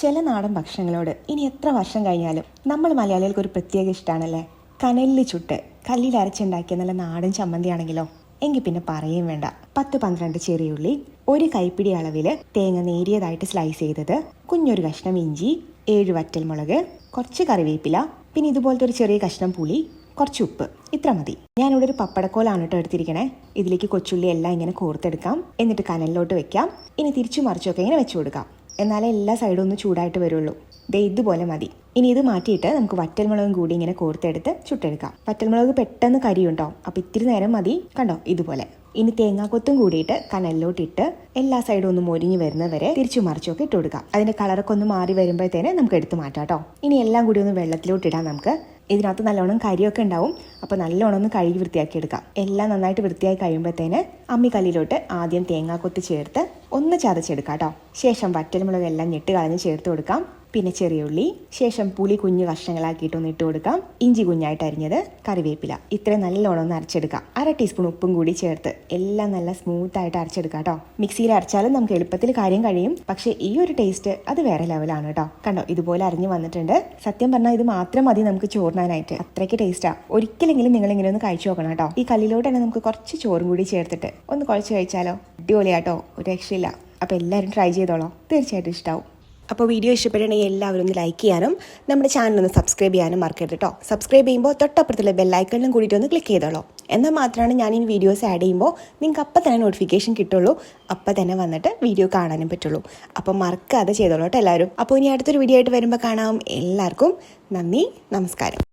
ചില നാടൻ ഭക്ഷണങ്ങളോട് ഇനി എത്ര വർഷം കഴിഞ്ഞാലും നമ്മൾ മലയാളികൾക്ക് ഒരു പ്രത്യേക ഇഷ്ടമാണല്ലേ കനലിൽ ചുട്ട് കല്ലിൽ അരച്ചുണ്ടാക്കിയ നല്ല നാടൻ ചമ്മന്തിയാണെങ്കിലോ? എങ്കിൽ പിന്നെ പറയുകയും വേണ്ട. പത്ത് പന്ത്രണ്ട് ചെറിയുള്ളി ഒരു കൈപ്പിടി അളവിൽ തേങ്ങ നേരിയതായിട്ട് സ്ലൈസ് ചെയ്തത് കുഞ്ഞൊരു കഷ്ണം ഇഞ്ചി ഏഴ് വറ്റൽമുളക് കുറച്ച് കറിവേപ്പില പിന്നെ ഇതുപോലത്തെ ഒരു ചെറിയ കഷ്ണം പുളി കുറച്ച് ഉപ്പ്. ഇത്ര മതി. ഞാനിവിടെ ഒരു പപ്പടക്കോലാണ് കേട്ടോ എടുത്തിരിക്കണേ. ഇതിലേക്ക് കൊച്ചുള്ളി എല്ലാം ഇങ്ങനെ കോർത്തെടുക്കാം. എന്നിട്ട് കനലിലോട്ട് വെക്കാം. ഇനി തിരിച്ചു മറിച്ചൊക്കെ ഇങ്ങനെ വെച്ചു കൊടുക്കാം. എന്നാലേ എല്ലാ സൈഡും ഒന്ന് ചൂടായിട്ട് വരുള്ളൂ. ദേ ഇതുപോലെ മതി. ഇനി ഇത് മാറ്റിയിട്ട് നമുക്ക് വറ്റൽമുളകും കൂടി ഇങ്ങനെ കോർത്തെടുത്ത് ചുട്ടെടുക്കാം. വറ്റൽമുളക് പെട്ടെന്ന് കരിയുണ്ടോ? അപ്പോൾ ഇത്തിരി നേരം മതി. കണ്ടോ? ഇതുപോലെ. ഇനി തേങ്ങാക്കൊത്തും കൂടിയിട്ട് കനലിലോട്ടിട്ട് എല്ലാ സൈഡും ഒന്ന് മൊരിഞ്ഞ് വരുന്നവരെ തിരിച്ചു മറിച്ചൊക്കെ ഇട്ട് കൊടുക്കാം. അതിന്റെ കളറൊക്കെ ഒന്ന് മാറി വരുമ്പോഴത്തേനെ നമുക്ക് എടുത്ത് മാറ്റാം കേട്ടോ. ഇനി എല്ലാം കൂടി ഒന്ന് വെള്ളത്തിലോട്ട് ഇടാം നമുക്ക്. ഇതിനകത്ത് നല്ലോണം കരിയൊക്കെ ഉണ്ടാവും. അപ്പോൾ നല്ലോണം ഒന്ന് കഴുകി വൃത്തിയാക്കി എടുക്കാം. എല്ലാം നന്നായിട്ട് വൃത്തിയായി കഴിയുമ്പോഴത്തേന് അമ്മിക്കല്ലിലോട്ട് ആദ്യം തേങ്ങാക്കൊത്ത് ചേർത്ത് ഒന്ന് ചതച്ചെടുക്കാം കേട്ടോ. ശേഷം വറ്റൽമുളക് എല്ലാം ഞെട്ട് കളഞ്ഞ് ചേർത്ത് കൊടുക്കാം. പിന്നെ ചെറിയ ഉള്ളി ശേഷം പുളി കുഞ്ഞു കഷ്ണങ്ങളാക്കിയിട്ട് ഒന്ന് ഇട്ട് കൊടുക്കാം. ഇഞ്ചി കുഞ്ഞായിട്ട് അരിഞ്ഞത് കറിവേപ്പില. ഇത്രയും നല്ലോണം ഒന്ന് അരച്ചെടുക്കാം. അര ടീസ്പൂൺ ഉപ്പും കൂടി ചേർത്ത് എല്ലാം നല്ല സ്മൂത്ത് ആയിട്ട് അരച്ചെടുക്കാം കേട്ടോ. മിക്സിയിൽ അരച്ചാലും നമുക്ക് എളുപ്പത്തിൽ കാര്യം കഴിയും. പക്ഷേ ഈ ഒരു ടേസ്റ്റ് അത് വേറെ ലെവലാണ് കേട്ടോ. കണ്ടോ ഇതുപോലെ അരിഞ്ഞു വന്നിട്ടുണ്ട്. സത്യം പറഞ്ഞാൽ ഇത് മാത്രം മതി നമുക്ക് ചോറിനാനായിട്ട്. അത്രയ്ക്ക് ടേസ്റ്റാ ഒരിക്കലെങ്കിലും നിങ്ങൾ ഇങ്ങനെ ഒന്ന് കഴിച്ചു നോക്കണം കേട്ടോ. ഈ കല്ലിലോട്ട് തന്നെ നമുക്ക് കുറച്ച് ചോറും കൂടി ചേർത്തിട്ട് ഒന്ന് കുഴച്ച് കഴിച്ചാലോ? അടിപൊളിയാട്ടോ. ഒരു രക്ഷയില്ല. അപ്പോൾ എല്ലാവരും ട്രൈ ചെയ്തോളോ. തീർച്ചയായിട്ടും ഇഷ്ടമാവും അപ്പോൾ വീഡിയോ ഇഷ്ടപ്പെട്ടുണ്ടെങ്കിൽ എല്ലാവരും ഒന്ന് ലൈക്ക് ചെയ്യാനും നമ്മുടെ ചാനൽ ഒന്ന് സബ്സ്ക്രൈബ് ചെയ്യാനും മറക്കരുത് കേട്ടോ സബ്സ്ക്രൈബ് ചെയ്യുമ്പോൾ തൊട്ടപ്പുറത്തുള്ള ബെല്ലൈക്കണിലും കൂടിയിട്ട് ഒന്ന് ക്ലിക്ക് ചെയ്തോളൂ. എന്നാൽ മാത്രമാണ് ഞാൻ ഈ വീഡിയോസ് ആഡ് ചെയ്യുമ്പോൾ നിങ്ങൾക്ക് അപ്പം തന്നെ നോട്ടിഫിക്കേഷൻ കിട്ടുള്ളൂ. അപ്പം തന്നെ വന്നിട്ട് വീഡിയോ കാണാനും പറ്റുള്ളൂ. അപ്പം മറക്കാതെ ചെയ്തോളൂ കേട്ടോ എല്ലാവരും. അപ്പോൾ ഇനി അടുത്തൊരു വീഡിയോ ആയിട്ട് വരുമ്പോൾ കാണാം. എല്ലാവർക്കും നന്ദി നമസ്കാരം.